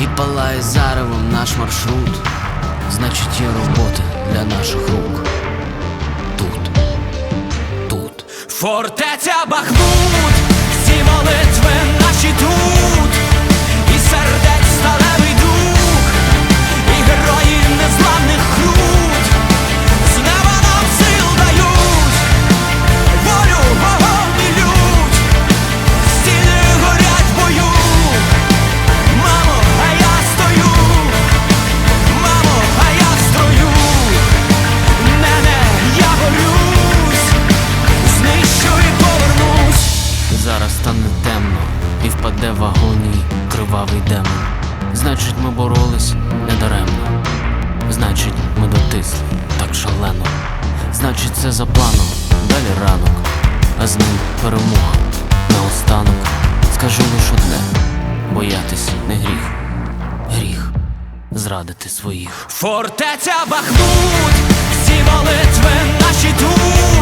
і палає заревом наш маршрут. Значить, є робота для наших рук. Тут, тут. Фортеця Бахмут, впаде кривавий демон. Значить, ми боролись недаремно. Значить, ми дотисли так шалено. Значить, це за планом, далі ранок, а з ним перемога. Наостанок скажу лише одне: боятись не гріх, гріх зрадити своїх. Фортеця Бахмут, всі молитви наші тут